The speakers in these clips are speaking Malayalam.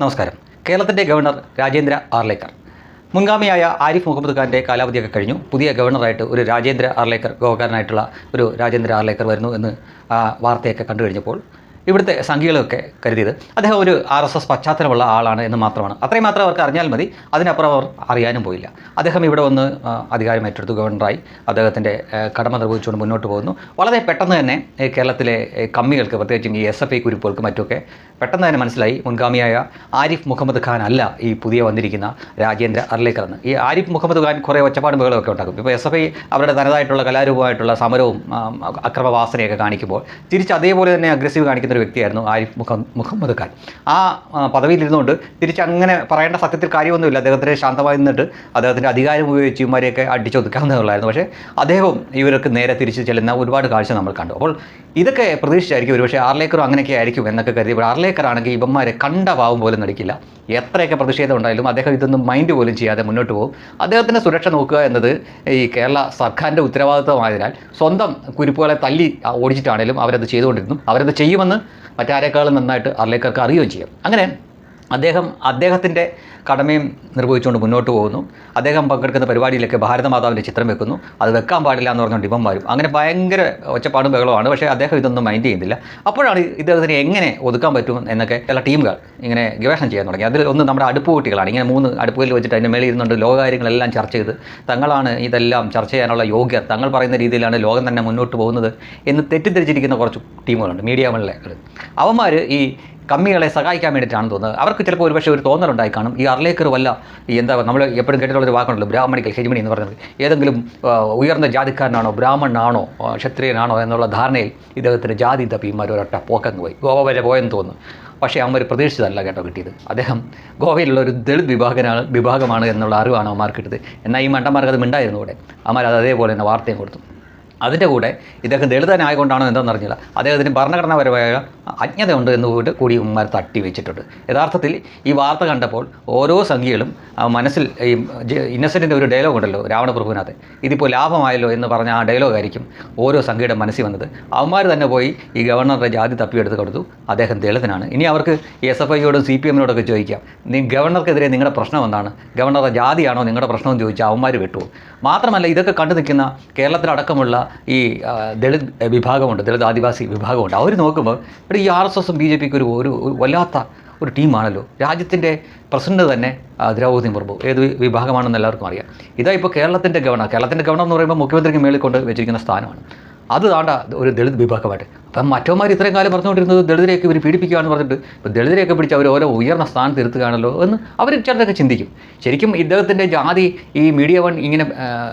നമസ്കാരം. കേരളത്തിന്റെ ഗവർണർ രാജേന്ദ്ര ആർലേക്കർ. മുൻഗാമിയായ ആരിഫ് മുഹമ്മദ് ഖാന്റെ കാലാവധിയൊക്കെ കഴിഞ്ഞു. പുതിയ ഗവർണറായിട്ട് ഒരു രാജേന്ദ്ര ആർലേക്കർ ഗോവക്കാരനായിട്ടുള്ള ഒരു രാജേന്ദ്ര ആർലേക്കർ വരുന്നു എന്ന് ആ വാർത്തയൊക്കെ കണ്ടു കഴിഞ്ഞപ്പോൾ ഇവിടുത്തെ സംഖ്യകളൊക്കെ കരുതിയത്. അദ്ദേഹം ഒരു ആർ എസ് എസ് പശ്ചാത്തലമുള്ള ആളാണ് എന്ന് മാത്രമാണ്. അത്രയും മാത്രം അവർക്ക് അറിഞ്ഞാൽ മതി. അതിനപ്പുറം അവർ അറിയാനും പോയില്ല. അദ്ദേഹം ഇവിടെ വന്ന് അധികാരം ഏറ്റെടുത്തു. ഗവർണറായി അദ്ദേഹത്തിന്റെ കടമ നിർവഹിച്ചുകൊണ്ട് മുന്നോട്ട് പോകുന്നു. വളരെ പെട്ടെന്ന് തന്നെ കേരളത്തിലെ കമ്മികൾക്ക് പ്രത്യേകിച്ചും ഈ എസ് എഫ് ഐ കുരുപ്പുകൾക്ക് മറ്റുമൊക്കെ പെട്ടെന്ന് തന്നെ മനസ്സിലായി. മുൻഗാമിയായ ആരിഫ് മുഹമ്മദ് ഖാൻ അല്ല ഈ പുതിയ വന്നിരിക്കുന്ന രാജേന്ദ്ര അർലേക്കർ എന്ന് ഈ ആരിഫ് മുഹമ്മദ് ഖാൻ കുറേ ഒച്ചപ്പാടും ബഹളമൊക്കെ ഉണ്ടാക്കും. ഇപ്പോൾ എസ് എഫ് ഐ അവരുടെ തനതായിട്ടുള്ള കലാരൂപമായിട്ടുള്ള സമരവും അക്രമവാസനയൊക്കെ കാണിക്കുമ്പോൾ തിരിച്ച് അതേപോലെ തന്നെ അഗ്രസീവ് കാണിക്കുന്ന ഒരു വ്യക്തിയായിരുന്നു ആരിഫ് മുഹ മുഹമ്മദ് ഖാൻ. ആ പദവിയിലിരുന്നുകൊണ്ട് തിരിച്ചങ്ങനെ പറയേണ്ട സത്യത്തിൽ കാര്യമൊന്നുമില്ല. അദ്ദേഹത്തിന് ശാന്തമായി നിന്നിട്ട് അദ്ദേഹത്തിന്റെ അധികാരം ഉപയോഗിച്ച് ഇവരെയൊക്കെ അടിച്ചൊതുക്കാവുന്നതുള്ളായിരുന്നു പക്ഷേ അദ്ദേഹവും ഇവർക്ക് നേരെ തിരിച്ച് ചെല്ലുന്ന ഒരുപാട് കാഴ്ച നമ്മൾ കണ്ടു. അപ്പോൾ ഇതൊക്കെ പ്രതീക്ഷിച്ചായിരിക്കും ഒരുപക്ഷെ ആർലേക്കറും അങ്ങനെയൊക്കെ ആയിരിക്കും എന്നൊക്കെ കരുതിയപ്പോൾ ആർലേക്കർ ആണെങ്കിൽ ഇവന്മാരെ കണ്ട ഭാവം പോലും നടിക്കില്ല. എത്രയൊക്കെ പ്രതിഷേധം ഉണ്ടായാലും അദ്ദേഹം ഇതൊന്നും മൈൻഡ് പോലും ചെയ്യാതെ മുന്നോട്ട് പോകും. അദ്ദേഹത്തിന്റെ സുരക്ഷ നോക്കുക എന്നത് ഈ കേരള സർക്കാരിന്റെ ഉത്തരവാദിത്വമായതിനാൽ സ്വന്തം കുരിപ്പുകളെ തല്ലി ഓടിച്ചിട്ടാണേലും അവരത് ചെയ്തുകൊണ്ടിരുന്നു. അവരത് ചെയ്യുമെന്ന് മറ്റാരേക്കാളും നന്നായിട്ട് ആർലേക്കർക്ക് അറിയുകയും ചെയ്യും. അങ്ങനെ അദ്ദേഹം അദ്ദേഹത്തിന്റെ കടമയും നിർവഹിച്ചുകൊണ്ട് മുന്നോട്ട് പോകുന്നു. അദ്ദേഹം പങ്കെടുക്കുന്ന പരിപാടിയിലൊക്കെ ഭാരതമാതാവിന്റെ ചിത്രം വെക്കുന്നു. അത് വെക്കാൻ പാടില്ല എന്ന് പറഞ്ഞുകൊണ്ട് ഇവന്മാരും അങ്ങനെ ഭയങ്കര ഒച്ചപ്പാടും ബഹളമാണ് പക്ഷേ അദ്ദേഹം ഇതൊന്നും മൈൻഡ് ചെയ്യുന്നില്ല. അപ്പോഴാണ് ഇദ്ദേഹത്തിന് എങ്ങനെ ഒതുക്കാൻ പറ്റും എന്നൊക്കെ ചില ടീമുകൾ ഇങ്ങനെ ഗവേഷണം ചെയ്യാൻ തുടങ്ങി. അതിൽ ഒന്ന് നമ്മുടെ അടുപ്പ് കുട്ടികളാണ്. ഇങ്ങനെ മൂന്ന് അടുപ്പുകളിൽ വെച്ചിട്ട് അതിന്റെ മേളിൽ ഇരുന്നുകൊണ്ട് ലോകകാര്യങ്ങളെല്ലാം ചർച്ച ചെയ്ത് തങ്ങളാണ് ഇതെല്ലാം ചർച്ച ചെയ്യാനുള്ള യോഗ്യർ. തങ്ങൾ പറയുന്ന രീതിയിലാണ് ലോകം തന്നെ മുന്നോട്ട് പോകുന്നത് എന്ന് തെറ്റിദ്ധരിച്ചിരിക്കുന്ന കുറച്ച് ടീമുകളുണ്ട്. മീഡിയ മണിലെ അവന്മാർ ഈ കമ്മികളെ സഹായിക്കാൻ വേണ്ടിയിട്ടാണ് തോന്നുന്നത്. അവർക്ക് ചിലപ്പോൾ ഒരുപക്ഷെ ഒരു തോന്നലുണ്ടായി കാണും. ഈ അർലേക്കർ വല്ല ഈ എന്താ നമ്മൾ എപ്പോഴും കേട്ടിട്ടുള്ള ഒരു വാക്കുണ്ടല്ലോ ബ്രാഹ്മണിക്കൽ ഹെജ്മണി എന്ന് പറയുന്നത്. ഏതെങ്കിലും ഉയർന്ന ജാതിക്കാരനാണോ ബ്രാഹ്മണനാണോ ക്ഷത്രിയനാണോ എന്നുള്ള ധാരണയിൽ ഇദ്ദേഹത്തിന്റെ ജാതി തപ്പിമാർ ഒരൊറ്റ പോക്കങ്ങ് പോയി. ഗോവ വരെ പോയെന്ന് തോന്നുന്നു. പക്ഷേ അവന്മാർ പ്രതീക്ഷിച്ചതല്ല കേട്ടോ കിട്ടിയത്. അദ്ദേഹം ഗോവയിലുള്ള ഒരു ദളിത് വിഭാഗനാണ് വിഭാഗമാണ് എന്നുള്ള അറിവാണ് അവന്മാർക്ക് കിട്ടിയത് എന്നാൽ ഈ മണ്ടന്മാർക്ക് അത് മിണ്ടായിരുന്നു ഇവിടെ. അവന്മാർ അത് അതേപോലെ തന്നെ വാർത്തയും കൊടുത്തു. അതിന്റെ കൂടെ ഇദ്ദേഹം ദളിതനായതുകൊണ്ടാണോ എന്താണെന്ന് അറിഞ്ഞില്ല. അദ്ദേഹത്തിന് ഭരണഘടനാപരമായ അജ്ഞതയുണ്ട് എന്ന് കൂടി കൂടി ഉമ്മാർ തട്ടി വെച്ചിട്ടുണ്ട്. യഥാർത്ഥത്തിൽ ഈ വാർത്ത കണ്ടപ്പോൾ ഓരോ സംഖ്യകളും മനസ്സിൽ ഈ ഇന്നസെന്റിന്റെ ഒരു ഡയലോഗ് ഉണ്ടല്ലോ രാവണപ്രഭുവിനകത്ത് ഇതിപ്പോൾ ലാഭമായല്ലോ എന്ന് പറഞ്ഞ ആ ഡയലോഗ് ആയിരിക്കും ഓരോ സംഖ്യയുടെ മനസ്സിൽ വന്നത്. അവന്മാർ തന്നെ പോയി ഈ ഗവർണറുടെ ജാതി തപ്പിയെടുത്ത് കൊടുത്തു അദ്ദേഹം ദളിതനാണ്. ഇനി അവർക്ക് എസ് എഫ് ഐയോടും സി പി എമ്മിനോടൊക്കെ ചോദിക്കാം. നീ ഗവർണർക്കെതിരെ നിങ്ങളുടെ പ്രശ്നം എന്താണ്? ഗവർണറുടെ ജാതിയാണോ നിങ്ങളുടെ പ്രശ്നമെന്ന് ചോദിച്ചാൽ അവന്മാർ വിട്ടു മാത്രമല്ല ഇതൊക്കെ കണ്ടു നിൽക്കുന്ന കേരളത്തിലടക്കമുള്ള ഈ ദളിത് വിഭാഗമുണ്ട് ദളിത് ആദിവാസി വിഭാഗമുണ്ട്. അവർ നോക്കുമ്പോൾ ഇവിടെ ഈ ആർ എസ് എസും ബി ജെ പിക്ക് ഒരു ഒരു വല്ലാത്ത ഒരു ടീമാണല്ലോ. രാജ്യത്തിന്റെ പ്രസിഡന്റ് തന്നെ ദ്രൗപദി മുർമു. ഏത് വിഭാഗമാണെന്ന് എല്ലാവർക്കും അറിയാം. ഇതാ ഇപ്പോൾ കേരളത്തിന്റെ ഗവർണർ. കേരളത്തിന്റെ ഗവർണർ എന്ന് പറയുമ്പോൾ മുഖ്യമന്ത്രിക്ക് മേളിൽ കൊണ്ട് വെച്ചിരിക്കുന്ന സ്ഥാനമാണ്. അത് താണ്ട ഒരു ദളിത് വിഭാഗമായിട്ട്. അപ്പം മറ്റവന്മാർ ഇത്രയും കാലം പറഞ്ഞുകൊണ്ടിരുന്നത് ദളിതരെയൊക്കെ ഇവർ പീഡിപ്പിക്കുകയാണെന്ന് പറഞ്ഞിട്ട് ഇപ്പോൾ ദളിതരെയൊക്കെ പിടിച്ച് അവർ ഓരോ ഉയർന്ന സ്ഥാനത്ത് ഇരുത്തുകയാണല്ലോ എന്ന് അവർ ചിലതൊക്കെ ചിന്തിക്കും. ശരിക്കും ഇദ്ദേഹത്തിന്റെ ജാതി ഈ മീഡിയ വൺ ഇങ്ങനെ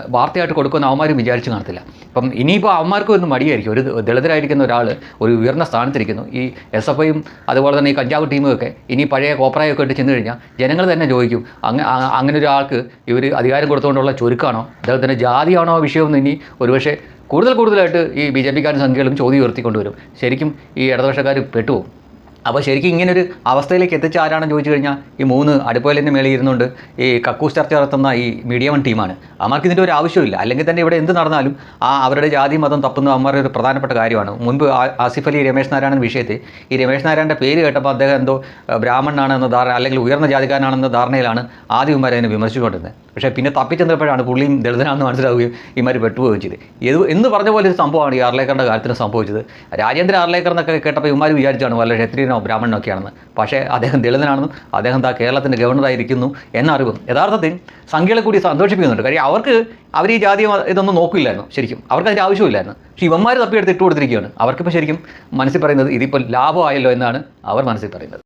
വാർത്തയായിട്ട് കൊടുക്കുന്ന അവന്മാരും വിചാരിച്ച് കാണത്തില്ല. അപ്പം ഇനിയിപ്പോൾ അവന്മാർക്കും ഒന്നും മടിയായിരിക്കും. ഒരു ദളിതരായിരിക്കുന്ന ഒരാൾ ഒരു ഉയർന്ന സ്ഥാനത്തിരിക്കുന്നു. ഈ എസ് എഫ് ഐയും അതുപോലെ തന്നെ ഈ കഞ്ചാവ് ടീമുമൊക്കെ ഇനി പഴയ കോപ്രായൊക്കെ ഇട്ട് ചെന്ന് കഴിഞ്ഞാൽ ജനങ്ങൾ തന്നെ ചോദിക്കും അങ്ങനെ അങ്ങനെ ഒരാൾക്ക് ഇവർ അധികാരം കൊടുത്തുകൊണ്ടുള്ള ചുരുക്കാണോ? അദ്ദേഹത്തിന്റെ ജാതിയാണോ വിഷയമെന്ന് ഇനി ഒരുപക്ഷെ കൂടുതൽ കൂടുതലായിട്ട് ഈ ബി ജെ പിക്കാരും സംഖ്യകളും ചോദ്യം ഉയർത്തിക്കൊണ്ടുവരും. ശരിക്കും ഈ ഇടതുപക്ഷക്കാർ പെട്ടുപോകും. അപ്പോൾ ശരിക്കും ഇങ്ങനൊരു അവസ്ഥയിലേക്ക് എത്തിച്ച ആരാണെന്ന് ചോദിച്ചു കഴിഞ്ഞാൽ ഈ മൂന്ന് അടുപ്പലിന്റെ മേളിൽ ഇരുന്നുകൊണ്ട് ഈ കക്കൂസ് ചർച്ച നടത്തുന്ന ഈ മീഡിയ വൺ ടീമാണ്. അമ്മർക്ക് ഇതിന്റെ ഒരു ആവശ്യമില്ല അല്ലെങ്കിൽ തന്നെ ഇവിടെ എന്ത് നടന്നാലും ആ അവരുടെ ജാതി മതം തപ്പുന്ന അമ്മമാരുടെ ഒരു പ്രധാനപ്പെട്ട കാര്യമാണ്. മുൻപ് ആസിഫ് അലി രമേശ് നാരായണൻ വിഷയത്തിൽ ഈ രമേശ് നാരായണന്റെ പേര് കേട്ടപ്പോൾ അദ്ദേഹം എന്തോ ബ്രാഹ്മണനാണെന്ന ധാരണ അല്ലെങ്കിൽ ഉയർന്ന ജാതിക്കാരനാണെന്ന ധാരണയിലാണ് ആദ്യം ഇമാരെ അതിനെ വിമർശിച്ചുകൊണ്ടിരുന്നത്. പക്ഷേ പിന്നെ തപ്പിച്ചെന്നപ്പോഴാണ് പുള്ളിയും ദളിതനാണെന്ന് മനസ്സിലാവുകയും ഇമാർ പെട്ടുപോവുകയും ചെയ്ത് ഇത് എന്ന് പറഞ്ഞ പോലെ ഒരു സംഭവമാണ് ഈ ആർലേക്കറിന്റെ കാര്യത്തിന് സംഭവിച്ചത്. രാജേന്ദ്ര ആർലേക്കർ എന്നൊക്കെ കേട്ടപ്പോൾ ഇമാർ വിചാരിച്ചാണ് വല്ല ക്ഷത്രിയനോ ബ്രാഹ്മണനോ ഒക്കെയാണെന്ന് പക്ഷേ അദ്ദേഹം ദളിതനാണെന്നും അദ്ദേഹം താ കേരളത്തിന്റെ ഗവർണറായിരിക്കുന്നു എന്നറിവും യഥാർത്ഥത്തിൽ സംഖ്യകളെ കൂടി സന്തോഷിപ്പിക്കുന്നുണ്ട്. കാര്യം അവർക്ക് അവർ ഈ ജാതി ഇതൊന്നും നോക്കില്ലായിരുന്നു ശരിക്കും. അവർക്ക് അതിന്റെ ആവശ്യമില്ലായിരുന്നു. പക്ഷേ ഇവന്മാർ തപ്പിയെടുത്ത് ഇട്ട് കൊടുത്തിരിക്കുകയാണ് അവർക്കിപ്പോൾ ശരിക്കും മനസ്സിൽ പറയുന്നത് ഇതിപ്പോൾ ലാഭമായല്ലോ എന്നാണ് അവർ മനസ്സിൽ പറയുന്നത്.